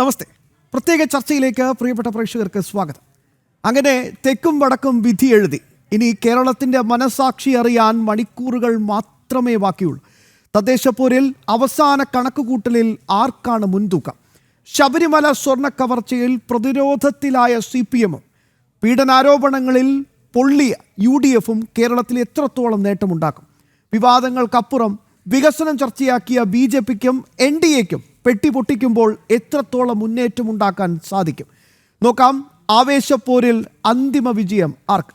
നമസ്തേ പ്രത്യേക ചർച്ചയിലേക്ക് പ്രിയപ്പെട്ട പ്രേക്ഷകർക്ക് സ്വാഗതം. അങ്ങനെ തെക്കും വടക്കും വിധി എഴുതി. ഇനി കേരളത്തിന്റെ മനസാക്ഷി അറിയാൻ മണിക്കൂറുകൾ മാത്രമേ ബാക്കിയുള്ളൂ. തദ്ദേശപ്പോരിൽ അവസാന കണക്കുകൂട്ടലിൽ ആർക്കാണ് മുൻതൂക്കം? ശബരിമല സ്വർണ കവർച്ചയിൽ പ്രതിരോധത്തിലായ സി പി എമ്മും പീഡനാരോപണങ്ങളിൽ പൊള്ളിയ യു ഡി എഫും കേരളത്തിൽ എത്രത്തോളം നേട്ടമുണ്ടാക്കും? വിവാദങ്ങൾക്കപ്പുറം വികസനം ചർച്ചയാക്കിയ ബി ജെ പിക്കും എൻ ഡി എക്കും പെട്ടി പൊട്ടിക്കുമ്പോൾ എത്രത്തോളം മുന്നേറ്റം ഉണ്ടാക്കാൻ സാധിക്കും? നോക്കാം. ആവേശപ്പോരിൽ അന്തിമ വിജയം ആർക്ക്?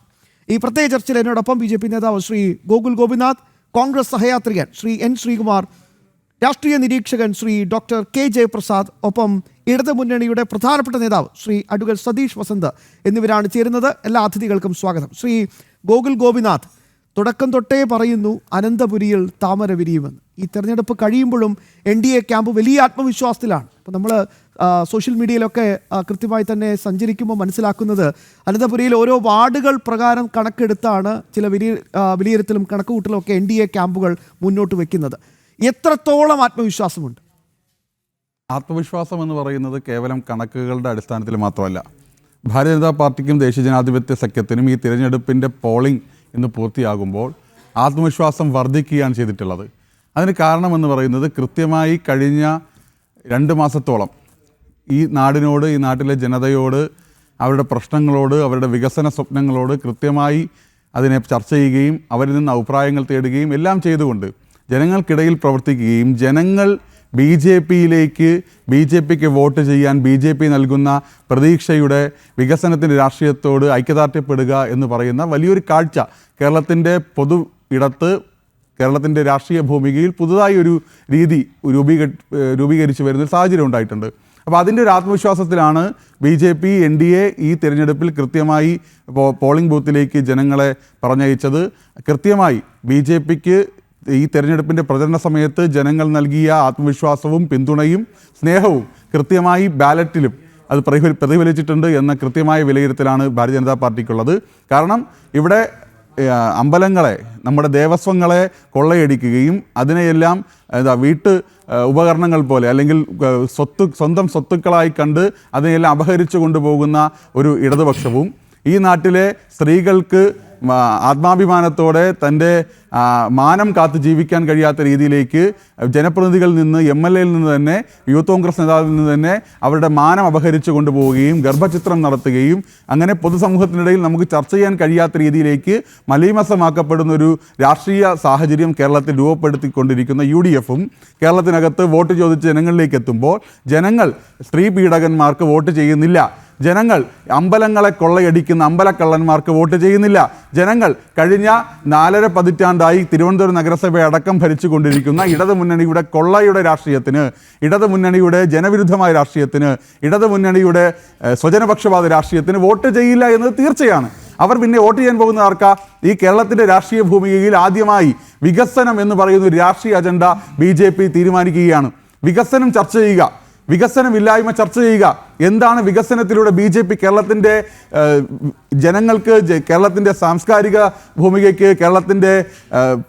ഈ പ്രത്യേക ചർച്ചയിൽ എന്നോടൊപ്പം ബി ജെ പി നേതാവ് ശ്രീ ഗോകുൽ ഗോപിനാഥ് കോൺഗ്രസ് സഹയാത്രികൻ ശ്രീ എൻ ശ്രീകുമാർ രാഷ്ട്രീയ നിരീക്ഷകൻ ശ്രീ ഡോക്ടർ കെ ജയപ്രസാദ് ഒപ്പം ഇടതുമുന്നണിയുടെ പ്രധാനപ്പെട്ട നേതാവ് ശ്രീ അഡ്വക്കേറ്റ് സതീഷ് വസന്ത് എന്നിവരാണ് ചേരുന്നത്. എല്ലാ അതിഥികൾക്കും സ്വാഗതം. ശ്രീ ഗോകുൽ ഗോപിനാഥ് തുടക്കം തൊട്ടേ പറയുന്നു അനന്തപുരിയിൽ താമര വിരിയുമെന്ന്. ഈ തെരഞ്ഞെടുപ്പ് കഴിയുമ്പോഴും എൻ ഡി എ ക്യാമ്പ് വലിയ ആത്മവിശ്വാസത്തിലാണ്. അപ്പോൾ നമ്മൾ സോഷ്യൽ മീഡിയയിലൊക്കെ കൃത്യമായി തന്നെ സഞ്ചരിക്കുമ്പോൾ മനസ്സിലാക്കുന്നത് അനന്തപുരിയിൽ ഓരോ വാർഡുകൾ പ്രകാരം കണക്കെടുത്താണ് ചില വിലയി വിലയിരുത്തലും കണക്കുകൂട്ടലും ഒക്കെ എൻ ഡി എ ക്യാമ്പുകൾ മുന്നോട്ട് വെക്കുന്നത്. എത്രത്തോളം ആത്മവിശ്വാസമുണ്ട്? ആത്മവിശ്വാസം എന്ന് പറയുന്നത് കേവലം കണക്കുകളുടെ അടിസ്ഥാനത്തിൽ മാത്രമല്ല. ഭാരതീയ ജനതാ പാർട്ടിക്കും ദേശീയ ജനാധിപത്യ സഖ്യത്തിനും ഈ തിരഞ്ഞെടുപ്പിന്റെ പോളിംഗ് ഇന്ന് പൂർത്തിയാകുമ്പോൾ ആത്മവിശ്വാസം വർദ്ധിക്കുകയാണ് ചെയ്തിട്ടുള്ളത്. അതിന് കാരണമെന്ന് പറയുന്നത് കൃത്യമായി കഴിഞ്ഞ രണ്ട് മാസത്തോളം ഈ നാടിനോട് ഈ നാട്ടിലെ ജനതയോട് അവരുടെ പ്രശ്നങ്ങളോട് അവരുടെ വികസന സ്വപ്നങ്ങളോട് കൃത്യമായി അതിനെ ചർച്ച ചെയ്യുകയും അവരിൽ നിന്ന് അഭിപ്രായങ്ങൾ തേടുകയും എല്ലാം ചെയ്തുകൊണ്ട് ജനങ്ങൾക്കിടയിൽ പ്രവർത്തിക്കുകയും ജനങ്ങൾ ബി ജെ പിയിലേക്ക് ബി ജെ പിക്ക് വോട്ട് ചെയ്യാൻ ബി ജെ പി നൽകുന്ന പ്രതീക്ഷയുടെ വികസനത്തിന്റെ രാഷ്ട്രീയത്തോട് ഐക്യദാർഢ്യപ്പെടുക എന്ന് പറയുന്ന വലിയൊരു കാഴ്ച കേരളത്തിന്റെ പൊതു ഇടത്ത് കേരളത്തിന്റെ രാഷ്ട്രീയ ഭൂമികയിൽ പുതുതായി ഒരു രീതി രൂപീക രൂപീകരിച്ചു വരുന്ന സാഹചര്യം ഉണ്ടായിട്ടുണ്ട്. അപ്പോൾ അതിന്റെ ഒരു ആത്മവിശ്വാസത്തിലാണ് B J P N D A ഈ തിരഞ്ഞെടുപ്പിൽ കൃത്യമായി പോളിംഗ് ബൂത്തിലേക്ക് ജനങ്ങളെ പറഞ്ഞയച്ചത്. കൃത്യമായി ബി ജെ പിക്ക് ഈ തെരഞ്ഞെടുപ്പിന്റെ പ്രചരണ സമയത്ത് ജനങ്ങൾ നൽകിയ ആത്മവിശ്വാസവും പിന്തുണയും സ്നേഹവും കൃത്യമായി ബാലറ്റിലും അത് പ്രതിഫ- പ്രതിഫലിച്ചിട്ടുണ്ട് എന്ന കൃത്യമായ വിലയിരുത്തലാണ് ഭാരതീയ ജനതാ പാർട്ടിക്കുള്ളത്. കാരണം ഇവിടെ അമ്പലങ്ങളെ നമ്മുടെ ദേവസ്വങ്ങളെ കൊള്ളയടിക്കുകയും അതിനെയെല്ലാം എന്താ വീട്ട് ഉപകരണങ്ങൾ പോലെ അല്ലെങ്കിൽ സ്വത്ത് സ്വന്തം സ്വത്തുക്കളായി കണ്ട് അതിനെയെല്ലാം അപഹരിച്ചു കൊണ്ടുപോകുന്ന ഒരു ഇടതുപക്ഷവും ഈ നാട്ടിലെ സ്ത്രീകൾക്ക് ആത്മാഭിമാനത്തോടെ തന്റെ മാനം കാത്ത് ജീവിക്കാൻ കഴിയാത്ത രീതിയിലേക്ക് ജനപ്രതിനിധികളിൽ നിന്ന് എം എൽ എയിൽ നിന്ന് തന്നെ യൂത്ത് കോൺഗ്രസ് നേതാവിൽ നിന്ന് തന്നെ അവരുടെ മാനം അപഹരിച്ചു കൊണ്ടുപോവുകയും ഗർഭചിത്രം നടത്തുകയും അങ്ങനെ പൊതുസമൂഹത്തിനിടയിൽ നമുക്ക് ചർച്ച ചെയ്യാൻ കഴിയാത്ത രീതിയിലേക്ക് മലീമസമാക്കപ്പെടുന്ന ഒരു രാഷ്ട്രീയ സാഹചര്യം കേരളത്തിൽ രൂപപ്പെടുത്തിക്കൊണ്ടിരിക്കുന്ന യു ഡി എഫും കേരളത്തിനകത്ത് വോട്ട് ചോദിച്ച് ജനങ്ങളിലേക്ക് എത്തുമ്പോൾ ജനങ്ങൾ സ്ത്രീ പീഡകന്മാർക്ക് വോട്ട് ചെയ്യുന്നില്ല. ജനങ്ങൾ അമ്പലങ്ങളെ കൊള്ളയടിക്കുന്ന അമ്പലക്കള്ളന്മാർക്ക് വോട്ട് ചെയ്യുന്നില്ല. ജനങ്ങൾ കഴിഞ്ഞ നാലര പതിറ്റാണ്ടായി തിരുവനന്തപുരം നഗരസഭ അടക്കം ഭരിച്ചുകൊണ്ടിരിക്കുന്ന ഇടതു മുന്നണിയുടെ കൊള്ളയുടെ രാഷ്ട്രീയത്തിന് ഇടതു മുന്നണിയുടെ ജനവിരുദ്ധമായ രാഷ്ട്രീയത്തിന് ഇടതു മുന്നണിയുടെ ഏഹ്, സ്വജനപക്ഷപാത രാഷ്ട്രീയത്തിന് വോട്ട് ചെയ്യില്ല എന്നത് തീർച്ചയാണ്. അവർ പിന്നെ വോട്ട് ചെയ്യാൻ പോകുന്ന ആർക്കാ? ഈ കേരളത്തിന്റെ രാഷ്ട്രീയ ഭൂമികയിൽ ആദ്യമായി വികസനം എന്ന് പറയുന്ന ഒരു രാഷ്ട്രീയ അജണ്ട ബി തീരുമാനിക്കുകയാണ്. വികസനം ചർച്ച ചെയ്യുക. വികസനമില്ലായ്മ ചർച്ച ചെയ്യുക. എന്താണ് വികസനത്തിലൂടെ ബി ജെ പി കേരളത്തിന്റെ ജനങ്ങൾക്ക് കേരളത്തിന്റെ സാംസ്കാരിക ഭൂമികയ്ക്ക് കേരളത്തിന്റെ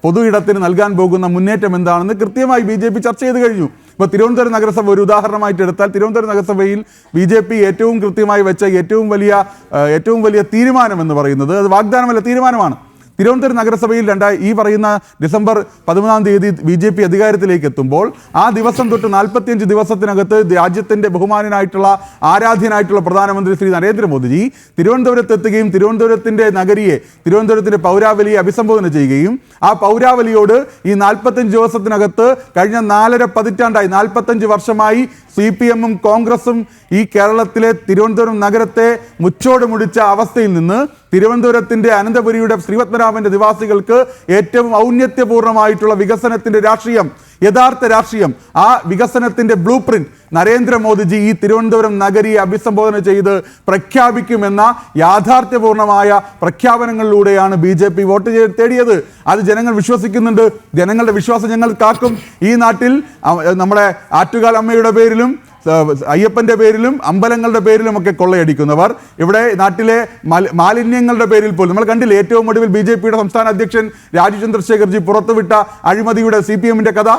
പൊതു ഇടത്തിന് നൽകാൻ പോകുന്ന മുന്നേറ്റം എന്താണെന്ന് കൃത്യമായി ബി ചർച്ച ചെയ്ത് കഴിഞ്ഞു. ഇപ്പോൾ തിരുവനന്തപുരം നഗരസഭ ഒരു ഉദാഹരണമായിട്ട് എടുത്താൽ തിരുവനന്തപുരം നഗരസഭയിൽ ബി ജെ പി ഏറ്റവും കൃത്യമായി വെച്ച ഏറ്റവും വലിയ ഏറ്റവും വലിയ തീരുമാനം എന്ന് പറയുന്നത് അത് വാഗ്ദാനമല്ല തീരുമാനമാണ്. തിരുവനന്തപുരം നഗരസഭയിൽ രണ്ടായി ഈ പറയുന്ന ഡിസംബർ പതിമൂന്നാം തീയതി ബി ജെ പി അധികാരത്തിലേക്ക് എത്തുമ്പോൾ ആ ദിവസം തൊട്ട് നാൽപ്പത്തിയഞ്ച് ദിവസത്തിനകത്ത് രാജ്യത്തിന്റെ ബഹുമാനനായിട്ടുള്ള ആരാധ്യനായിട്ടുള്ള പ്രധാനമന്ത്രി ശ്രീ നരേന്ദ്രമോദിജി തിരുവനന്തപുരത്ത് എത്തുകയും തിരുവനന്തപുരത്തിന്റെ നഗരിയെ തിരുവനന്തപുരത്തിന്റെ പൗരാവലിയെ അഭിസംബോധന ചെയ്യുകയും ആ പൗരാവലിയോട് ഈ നാൽപ്പത്തഞ്ച് ദിവസത്തിനകത്ത് കഴിഞ്ഞ നാലര പതിറ്റാണ്ടായി നാൽപ്പത്തഞ്ച് വർഷമായി സി പി എമ്മും കോൺഗ്രസും ഈ കേരളത്തിലെ തിരുവനന്തപുരം നഗരത്തെ മുച്ചോട് മുടിച്ച അവസ്ഥയിൽ നിന്ന് തിരുവനന്തപുരത്തിന്റെ അനന്തപുരിയുടെ ശ്രീപത്മനാഭന്റെ നിവാസികൾക്ക് ഏറ്റവും ഔന്നത്യപൂർണമായിട്ടുള്ള വികസനത്തിന്റെ രാഷ്ട്രീയം യഥാർത്ഥ രാഷ്ട്രീയം ആ വികസനത്തിന്റെ ബ്ലൂ പ്രിന്റ് നരേന്ദ്രമോദിജി ഈ തിരുവനന്തപുരം നഗരിയെ അഭിസംബോധന ചെയ്ത് പ്രഖ്യാപിക്കുമെന്ന യാഥാർത്ഥ്യപൂർണമായ പ്രഖ്യാപനങ്ങളിലൂടെയാണ് ബി ജെ പി വോട്ട് തേടിയത്. അത് ജനങ്ങൾ വിശ്വസിക്കുന്നുണ്ട്. ജനങ്ങളുടെ വിശ്വാസം ഞങ്ങൾ കാക്കും. ഈ നാട്ടിൽ നമ്മുടെ ആറ്റുകാൽ അമ്മയുടെ പേരിലും ഏഹ് അയ്യപ്പന്റെ പേരിലും അമ്പലങ്ങളുടെ പേരിലും ഒക്കെ കൊള്ളയടിക്കുന്നവർ. ഇവിടെ നാട്ടിലെ മാലിന്യങ്ങളുടെ പേരിൽ പോലും നമ്മൾ കണ്ടില്ല ഏറ്റവും ഒടുവിൽ ബി ജെ പിയുടെ സംസ്ഥാന അധ്യക്ഷൻ രാജീവ് ചന്ദ്രശേഖർജി പുറത്തുവിട്ട അഴിമതിയുടെ സി പി എമ്മിന്റെ കഥ.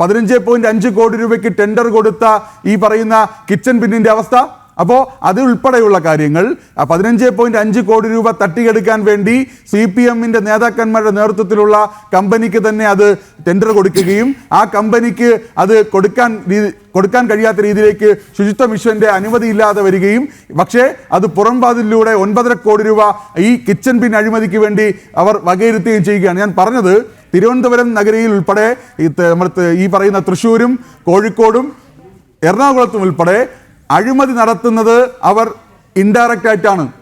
പതിനഞ്ച് പോയിന്റ് അഞ്ച് കോടി രൂപയ്ക്ക് ടെൻഡർ കൊടുത്ത ഈ പറയുന്ന കിച്ചൺ ബിന്നിന്റെ അവസ്ഥ. അപ്പോൾ അത് ഉൾപ്പെടെയുള്ള കാര്യങ്ങൾ പതിനഞ്ച് പോയിന്റ് അഞ്ച് കോടി രൂപ തട്ടിയെടുക്കാൻ വേണ്ടി സി പി എമ്മിന്റെ നേതാക്കന്മാരുടെ നേതൃത്വത്തിലുള്ള കമ്പനിക്ക് തന്നെ അത് ടെൻഡർ കൊടുക്കുകയും ആ കമ്പനിക്ക് അത് കൊടുക്കാൻ കൊടുക്കാൻ കഴിയാത്ത രീതിയിലേക്ക് ശുചിത്വ മിഷന്റെ അനുമതി ഇല്ലാതെ വരികയും പക്ഷേ അത് പുറംപാതിലൂടെ ഒൻപതര കോടി രൂപ ഈ കിച്ചൺ പിൻ അഴിമതിക്ക് വേണ്ടി അവർ വകയിരുത്തുകയും ചെയ്യുകയാണ്. ഞാൻ പറഞ്ഞത് തിരുവനന്തപുരം നഗരിയിൽ ഉൾപ്പെടെ ഈ പറയുന്ന തൃശ്ശൂരും കോഴിക്കോടും എറണാകുളത്തും ഉൾപ്പെടെ അഴിമതി നടത്തുന്നത് അവർ ഇൻഡയറക്റ്റ് ആയിട്ടാണ്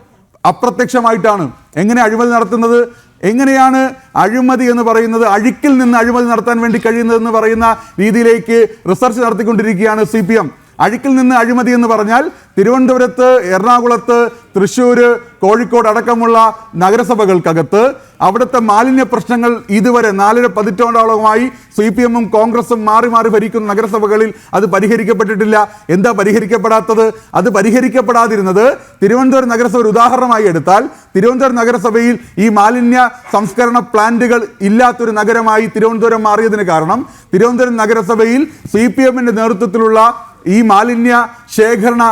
അപ്രത്യക്ഷമായിട്ടാണ്. എങ്ങനെ അഴിമതി നടത്തുന്നത്? എങ്ങനെയാണ് അഴിമതി എന്ന് പറയുന്നത്? അഴുക്കിൽ നിന്ന് അഴിമതി നടത്താൻ വേണ്ടി കഴിയുന്നതെന്ന് പറയുന്ന രീതിയിലേക്ക് റിസർച്ച് നടത്തിക്കൊണ്ടിരിക്കുകയാണ് സി അഴുക്കിൽ നിന്ന് അഴിമതി എന്ന് പറഞ്ഞാൽ തിരുവനന്തപുരത്ത് എറണാകുളത്ത് തൃശ്ശൂർ കോഴിക്കോട് അടക്കമുള്ള നഗരസഭകൾക്കകത്ത് അവിടുത്തെ മാലിന്യ പ്രശ്നങ്ങൾ ഇതുവരെ നാലര പതിറ്റാണ്ടോളമായി സി പി എമ്മും കോൺഗ്രസും മാറി മാറി ഭരിക്കുന്ന നഗരസഭകളിൽ അത് പരിഹരിക്കപ്പെട്ടിട്ടില്ല. എന്താ പരിഹരിക്കപ്പെടാത്തത്? അത് പരിഹരിക്കപ്പെടാതിരുന്നത് തിരുവനന്തപുരം നഗരസഭ ഒരു ഉദാഹരണമായി എടുത്താൽ തിരുവനന്തപുരം നഗരസഭയിൽ ഈ മാലിന്യ സംസ്കരണ പ്ലാന്റുകൾ ഇല്ലാത്തൊരു നഗരമായി തിരുവനന്തപുരം മാറിയതിന് കാരണം തിരുവനന്തപുരം നഗരസഭയിൽ സി പി എമ്മിന്റെ നേതൃത്വത്തിലുള്ള ഈ മാലിന്യ ശേഖരണ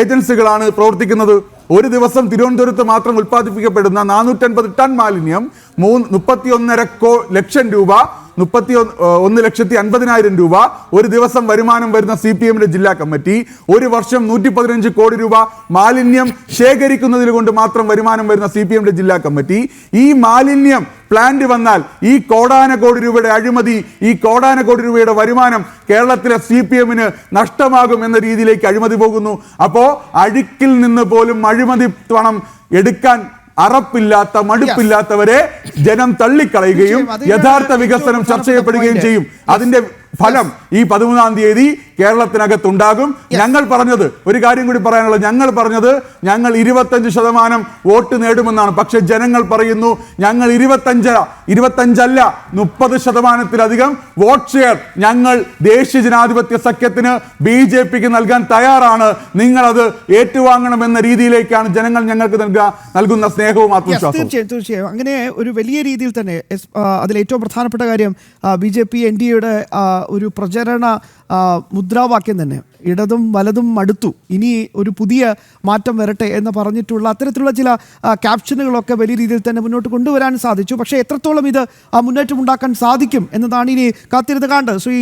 ഏജൻസികളാണ് പ്രവർത്തിക്കുന്നത്. ഒരു ദിവസം തിരുവനന്തപുരത്ത് മാത്രം ഉൽപ്പാദിപ്പിക്കപ്പെടുന്ന നാനൂറ്റൻപത് ടൺ മാലിന്യം മൂന്ന് മുപ്പത്തി ഒന്നര കോ ലക്ഷം രൂപ മുപ്പത്തി ഒന്ന് ലക്ഷത്തി അൻപതിനായിരം രൂപ ഒരു ദിവസം വരുമാനം വരുന്ന സി പി എമ്മിന്റെ ജില്ലാ കമ്മിറ്റി ഒരു വർഷം നൂറ്റി പതിനഞ്ച് കോടി രൂപ മാലിന്യം ശേഖരിക്കുന്നതിൽ കൊണ്ട് മാത്രം വരുമാനം വരുന്ന സി പി എമ്മിന്റെ ജില്ലാ കമ്മിറ്റി. ഈ മാലിന്യം പ്ലാന്റ് വന്നാൽ ഈ കോടാന കോടി രൂപയുടെ അഴിമതി ഈ കോടാന കോടി രൂപയുടെ വരുമാനം കേരളത്തിലെ സി പി എമ്മിന് നഷ്ടമാകും എന്ന രീതിയിലേക്ക് അഴിമതി പോകുന്നു. അപ്പോ അഴുക്കിൽ നിന്ന് പോലും അഴിമതി പണം എടുക്കാൻ അറപ്പില്ലാത്ത മടുപ്പില്ലാത്തവരെ ജനം തള്ളിക്കളയുകയും യഥാർത്ഥ വികസനം ചർച്ച ചെയ്യപ്പെടുകയും ചെയ്യും. അതിന്റെ ഫലം ഈ പതിമൂന്നാം തീയതി കേരളത്തിനകത്തുണ്ടാകും. ഞങ്ങൾ പറഞ്ഞത് ഒരു കാര്യം കൂടി പറയാനുള്ളത് ഞങ്ങൾ പറഞ്ഞത് ഞങ്ങൾ ഇരുപത്തഞ്ച് ശതമാനം വോട്ട് നേടുമെന്നാണ്. പക്ഷെ ജനങ്ങൾ പറയുന്നു ഞങ്ങൾ ഇരുപത്തഞ്ച് ഇരുപത്തഞ്ചല്ല മുപ്പത് ശതമാനത്തിലധികം വോട്ട് ഷെയർ. ഞങ്ങൾ ദേശീയ ജനാധിപത്യ സഖ്യത്തിന് ബി ജെ പിക്ക് നൽകാൻ തയ്യാറാണ്. നിങ്ങളത് ഏറ്റുവാങ്ങണമെന്ന രീതിയിലേക്കാണ് ജനങ്ങൾ ഞങ്ങൾക്ക് നൽകുക നൽകുന്ന സ്നേഹവും ആത്മവിശ്വാസം ആത്മവിശ്വാസവും. തീർച്ചയായും തീർച്ചയായും. അങ്ങനെ ഒരു വലിയ രീതിയിൽ തന്നെ അതിൽ ഏറ്റവും പ്രധാനപ്പെട്ട കാര്യം B J P N D എയുടെ ഒരു പ്രചരണ മുദ്രാവാക്യം തന്നെ. ഇടതും വലതും മടുത്തു. ഇനി ഒരു പുതിയ മാറ്റം വരട്ടെ എന്ന് പറഞ്ഞിട്ടുള്ള അത്തരത്തിലുള്ള ചില ക്യാപ്ഷനുകളൊക്കെ വലിയ രീതിയിൽ തന്നെ മുന്നോട്ട് കൊണ്ടുവരാൻ സാധിച്ചു. പക്ഷേ എത്രത്തോളം ഇത് മുന്നേറ്റം ഉണ്ടാക്കാൻ സാധിക്കും എന്നതാണ് ഇനി കാത്തിരുന്ന് കാണേണ്ടത്. ശ്രീ